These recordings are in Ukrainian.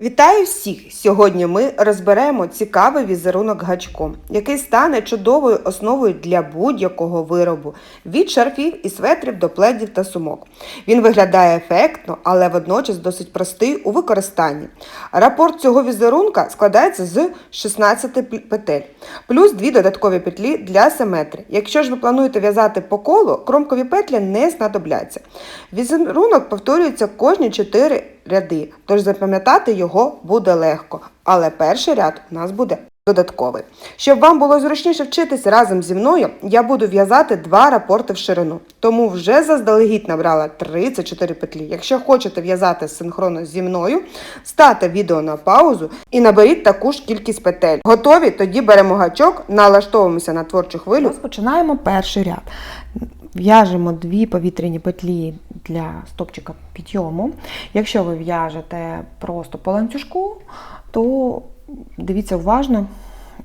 Вітаю всіх! Сьогодні ми розберемо цікавий візерунок гачком, який стане чудовою основою для будь-якого виробу від шарфів і светрів до пледів та сумок. Він виглядає ефектно, але водночас досить простий у використанні. Рапорт цього візерунка складається з 16 петель, плюс дві додаткові петлі для симетрії. Якщо ж ви плануєте в'язати по колу, кромкові петлі не знадобляться. Візерунок повторюється кожні 4 ряди, тож запам'ятати його буде легко. Але перший ряд у нас буде додатковий. Щоб вам було зручніше вчитися разом зі мною, я буду в'язати два рапорти в ширину. Тому вже заздалегідь набрала 34 петлі. Якщо хочете в'язати синхронно зі мною, ставте відео на паузу і наберіть таку ж кількість петель. Готові? Тоді беремо гачок, налаштовуємося на творчу хвилю. Розпочинаємо перший ряд. В'яжемо дві повітряні петлі для стопчика підйому. Якщо ви в'яжете просто по ланцюжку, то дивіться уважно,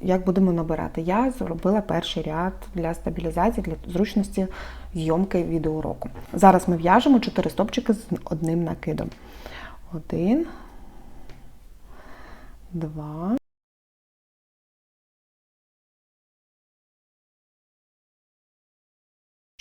як будемо набирати. Я зробила перший ряд для стабілізації, для зручності зйомки відеоуроку. Зараз ми в'яжемо 4 стопчики з одним накидом. Один, два.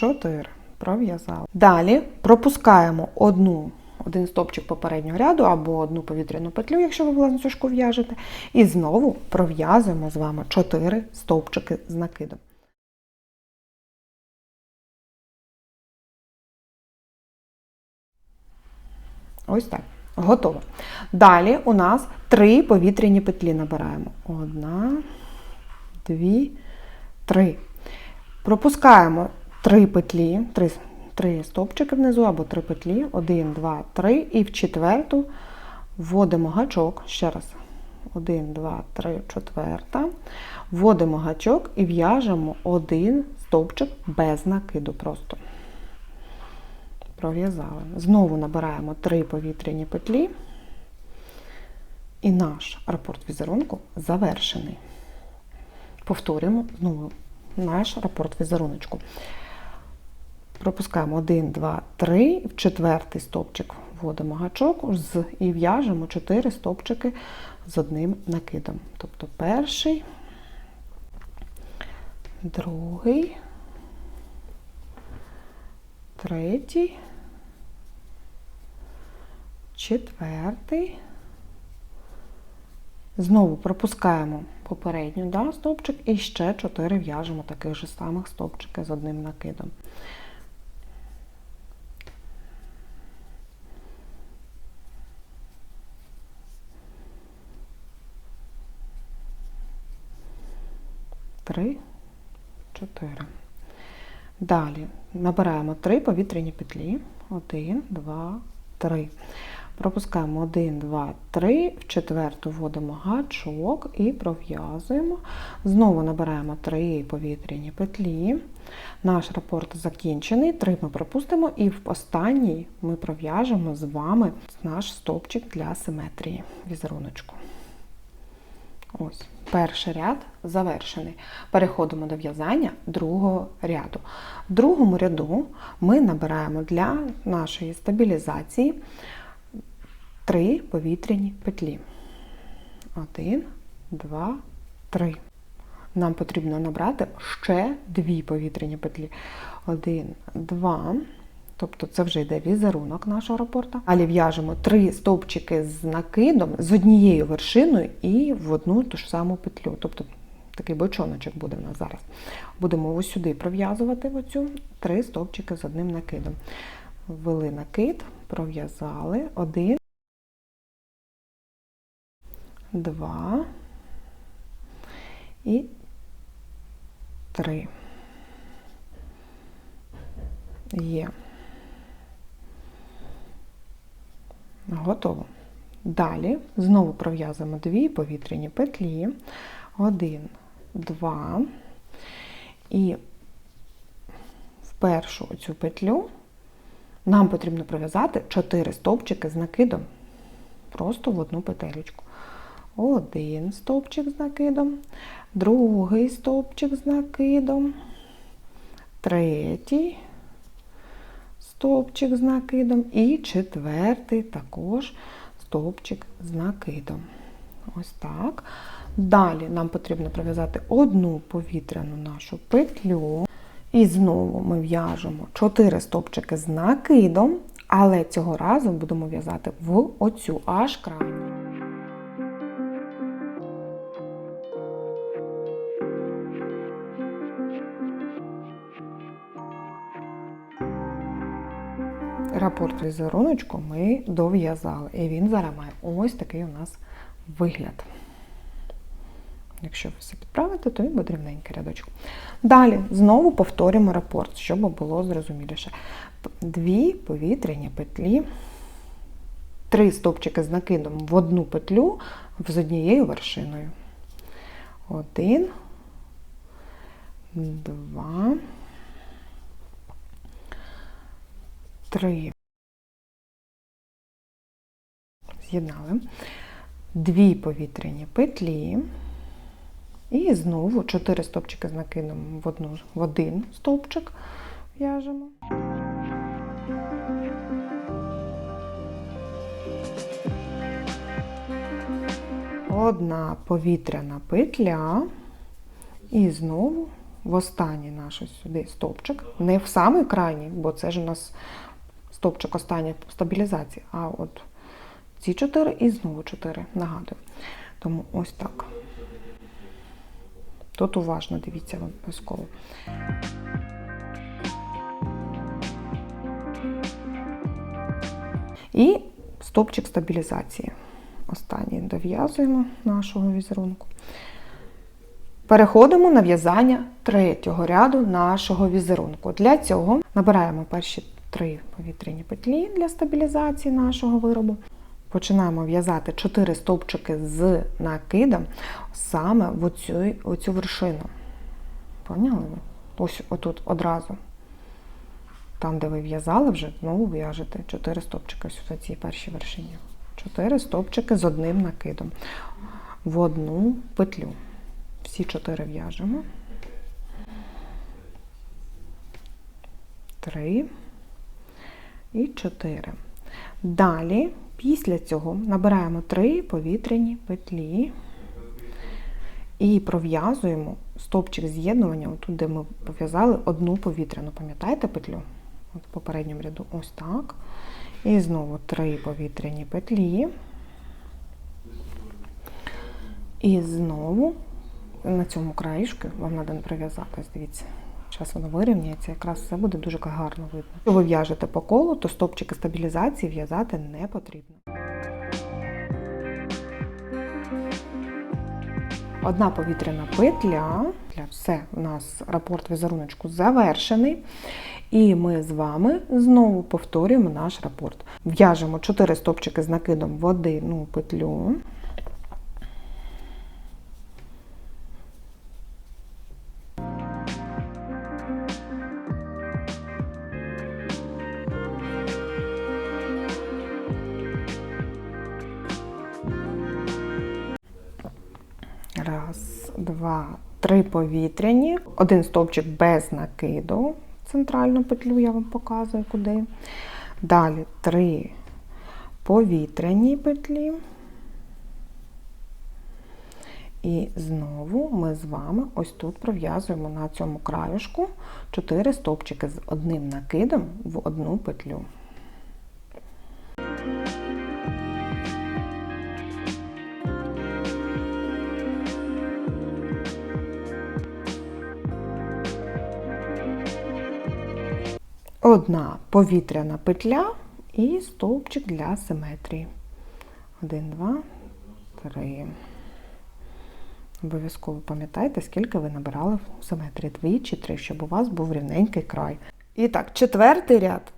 Чотири. Пров'язали. Далі пропускаємо одну, один стопчик попереднього ряду або одну повітряну петлю, якщо ви в ланцюжку в'яжете. І знову пров'язуємо з вами 4 стовпчики з накидом. Ось так. Готово. Далі у нас три повітряні петлі набираємо. Одна, дві, три. Пропускаємо три петлі, три, три стовпчики внизу або три петлі. Один, два, три. І в четверту вводимо гачок. Ще раз. Один, два, три, четверта. Вводимо гачок і в'яжемо один стовпчик без накиду просто. Пров'язали. Знову набираємо три повітряні петлі. І наш рапорт візерунку завершений. Повторюємо знову наш рапорт візеруночку. Пропускаємо 1, 2, 3, в четвертий стовпчик вводимо гачок з- і в'яжемо 4 стовпчики з одним накидом. Тобто перший, другий, третій, четвертий. Знову пропускаємо попередню да, стовпчик і ще 4 в'яжемо таких же самих стовпчики з одним накидом. Три, чотири. Далі набираємо три повітряні петлі. Один, два, три. Пропускаємо 1, 2, 3, в четверту вводимо гачок і пров'язуємо. Знову набираємо 3 повітряні петлі. Наш рапорт закінчений. 3 ми пропустимо, і в останній ми пров'яжемо з вами наш стовпчик для симетрії візеруночку. Ось, перший ряд завершений. Переходимо до в'язання другого ряду. В другому ряду ми набираємо для нашої стабілізації три повітряні петлі. Один, два, три. Нам потрібно набрати ще дві повітряні петлі. Один, два. Тобто це вже йде візерунок нашого рапорта. Далі в'яжемо три стовпчики з накидом з однією вершиною і в одну ту ж саму петлю. Тобто такий бочоночок буде в нас зараз. Будемо ось сюди пров'язувати оцю три стовпчики з одним накидом. Ввели накид, пров'язали один, два і три. Є. Готово. Далі знову пров'язуємо дві повітряні петлі. Один, два. І в першу цю петлю нам потрібно пров'язати 4 стовпчики з накидом. Просто в одну петелечку. Один стовпчик з накидом, другий стовпчик з накидом, третій стовпчик з накидом і четвертий також стовпчик з накидом. Ось так. Далі нам потрібно пров'язати одну повітряну нашу петлю. І знову ми в'яжемо 4 стовпчики з накидом, але цього разу будемо в'язати в оцю аж крайню. Рапорт візеруночку ми дов'язали. І він зараз має ось такий у нас вигляд. Якщо ви все підправите, то він буде рівненький рядочок. Далі знову повторюємо рапорт, щоб було зрозуміліше. Дві повітряні петлі, три стовпчики з накидом в одну петлю з однією вершиною. Один, два, три. З'єднали. Дві повітряні петлі. І знову 4 стовпчики з накидом в, одну, в один стовпчик в'яжемо. Одна повітряна петля. І знову в останній наш ось сюди стовпчик. Не в самий крайній, бо це ж у нас стовпчик останній стабілізації. А от ці 4 і знову 4, нагадую. Тому ось так. Тут уважно дивіться обов'язково. І стопчик стабілізації. Останній дов'язуємо нашого візерунку. Переходимо на в'язання третього ряду нашого візерунку. Для цього набираємо перші три повітряні петлі для стабілізації нашого виробу. Починаємо в'язати 4 стовпчики з накидом саме в оцю, оцю вершину. Поняли ви? Ось отут одразу. Там, де ви в'язали, вже знову в'яжете 4 стовпчики ось в цій першій вершині. 4 стовпчики з одним накидом в одну петлю. Всі 4 в'яжемо. 3 і 4. Далі, після цього, набираємо 3 повітряні петлі і пров'язуємо стовпчик з'єднування, отут, де ми пов'язали одну повітряну. Пам'ятаєте петлю? От в попередньому ряду ось так. І знову 3 повітряні петлі. І знову на цьому краєшку вам треба прив'язати, дивіться. Зараз воно вирівняється, якраз все буде дуже гарно видно. Якщо ви в'яжете по колу, то стопчики стабілізації в'язати не потрібно. Одна повітряна петля. Все, у нас рапорт візеруночку завершений. І ми з вами знову повторюємо наш рапорт. В'яжемо 4 стопчики з накидом в одну петлю. Два, три повітряні, один стовпчик без накиду. Центральну петлю я вам показую куди. Далі три повітряні петлі. І знову ми з вами ось тут пров'язуємо на цьому краюшку 4 стовпчики з одним накидом в одну петлю. Одна повітряна петля і стовпчик для симетрії. Один, два, три. Обов'язково пам'ятайте, скільки ви набирали в симетрії. Дві чи три, щоб у вас був рівненький край. І так, четвертий ряд,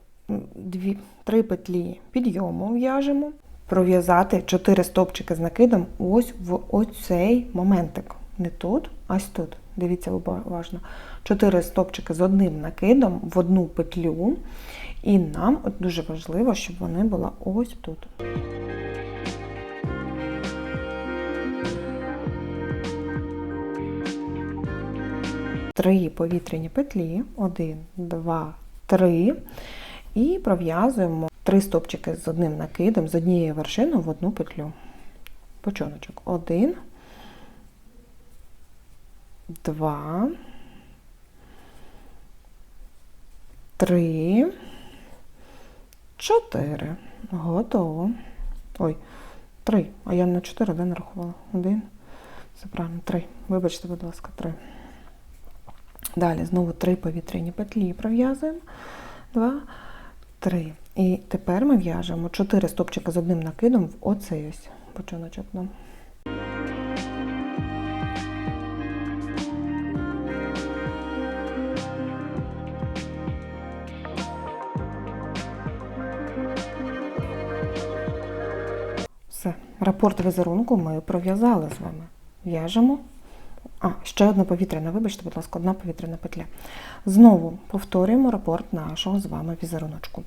дві, три петлі підйому в'яжемо. Пров'язати 4 стовпчики з накидом ось в оцей моментик. Не тут, ось тут. Дивіться уважно. 4 стовпчики з одним накидом в одну петлю. І нам от дуже важливо, щоб вони були ось тут. Три повітряні петлі. Один, два, три. І пров'язуємо три стопчики з одним накидом, з однією вершиною в одну петлю. Почоночок. Один, два, три, чотири. Готово. Ой, три. А я на чотири де нарахувала? Один. Все правильно, три. Вибачте, будь ласка, три. Далі знову три повітряні петлі пров'язуємо. Два, три. І тепер ми в'яжемо чотири стопчика з одним накидом в оцей ось починочок. Ну. Рапорт візерунку ми пров'язали з вами. В'яжемо. А, ще одна повітряна, вибачте, будь ласка, одна повітряна петля. Знову повторюємо рапорт нашого з вами візеруночку.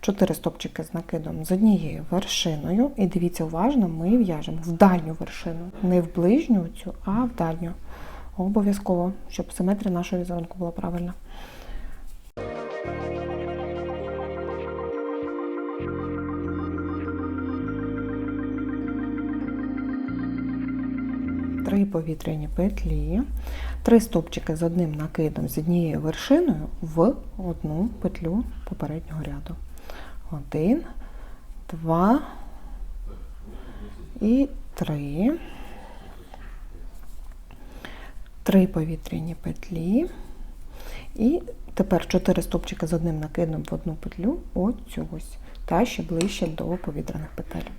Чотири стопчики з накидом з однією вершиною. І дивіться уважно, ми в'яжемо в дальню вершину. Не в ближню цю, а в дальню. Обов'язково, щоб симетрія нашого візерунку була правильна. Три повітряні петлі, три стопчики з одним накидом з однією вершиною в одну петлю попереднього ряду. Один, два і три. Три повітряні петлі. І тепер чотири стопчики з одним накидом в одну петлю, оцю ось, та ще ближче до повітряних петель.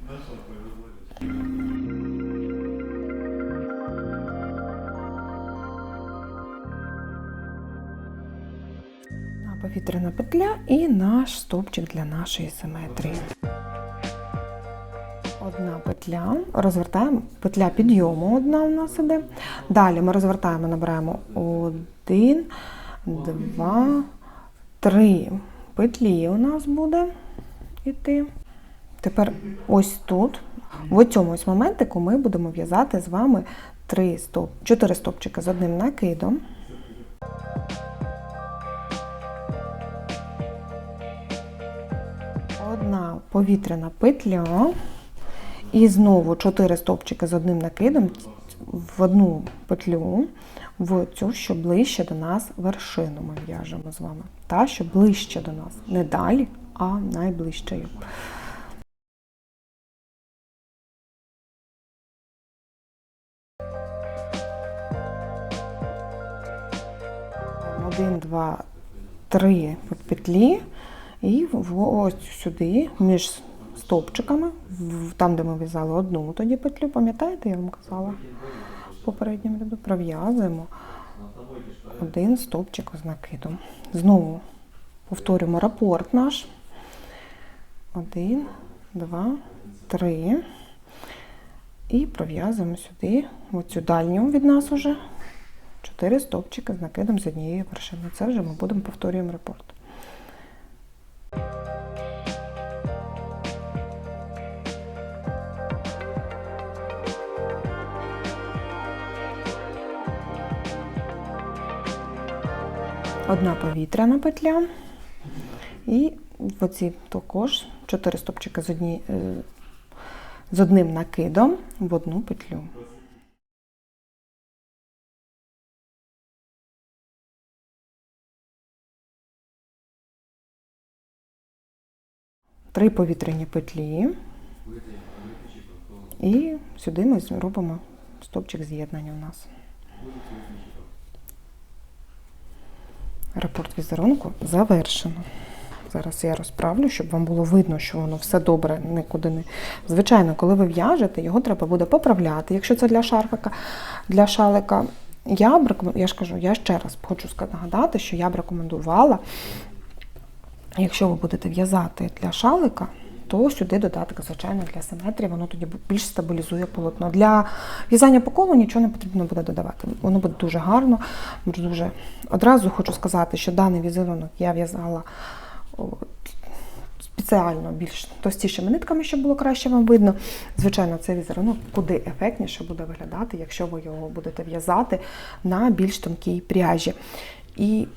Повітряна петля і наш стовпчик для нашої симетрії. Одна петля, розвертаємо, петля підйому одна у нас іде. Далі ми розвертаємо, набираємо один, два, три петлі у нас буде іти. Тепер ось тут, в цьому ось моментику, ми будемо в'язати з вами 3 стоп, 4 стопчики з одним накидом. Повітряна петля. І знову 4 стопчики з одним накидом в одну петлю, в цю, що ближче до нас вершину ми в'яжемо з вами. Та, що ближче до нас. Не далі, а найближчою. Один, два, три петлі. І ось сюди, між стовпчиками, там, де ми в'язали одну тоді петлю, пам'ятаєте, я вам казала в попередньому ряду, пров'язуємо один стовпчик з накидом. Знову повторюємо рапорт наш. Один, два, три. І пров'язуємо сюди, оцю дальню від нас уже, чотири стовпчики з накидом з однієї вершини. Це вже ми будемо повторюємо рапорт. Одна повітряна петля. І в оці також 4 стопчики з, одні, е, з одним накидом в одну петлю. Три повітряні петлі. І сюди ми робимо стопчик з'єднання у нас. Рапорт візерунку завершено. Зараз я розправлю, щоб вам було видно, що воно все добре, нікуди не. Звичайно, коли ви в'яжете, його треба буде поправляти. Якщо це для шарфика, для шалика. Я б рекомен- я ж кажу, я ще раз хочу нагадати, що я б рекомендувала, якщо ви будете в'язати для шалика, то сюди додати, звичайно, для симетрії, воно тоді більш стабілізує полотно. Для в'язання по колу нічого не потрібно буде додавати. Воно буде дуже гарно. Дуже одразу хочу сказати, що даний візерунок я в'язала спеціально більш товстішими нитками, щоб було краще вам видно. Звичайно, цей візерунок куди ефектніше буде виглядати, якщо ви його будете в'язати на більш тонкій пряжі. І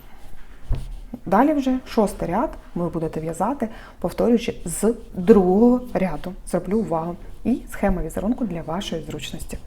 Далі вже шостий ряд ви будете в'язати, повторюючи з другого ряду. Зроблю увагу. І схема візерунку для вашої зручності.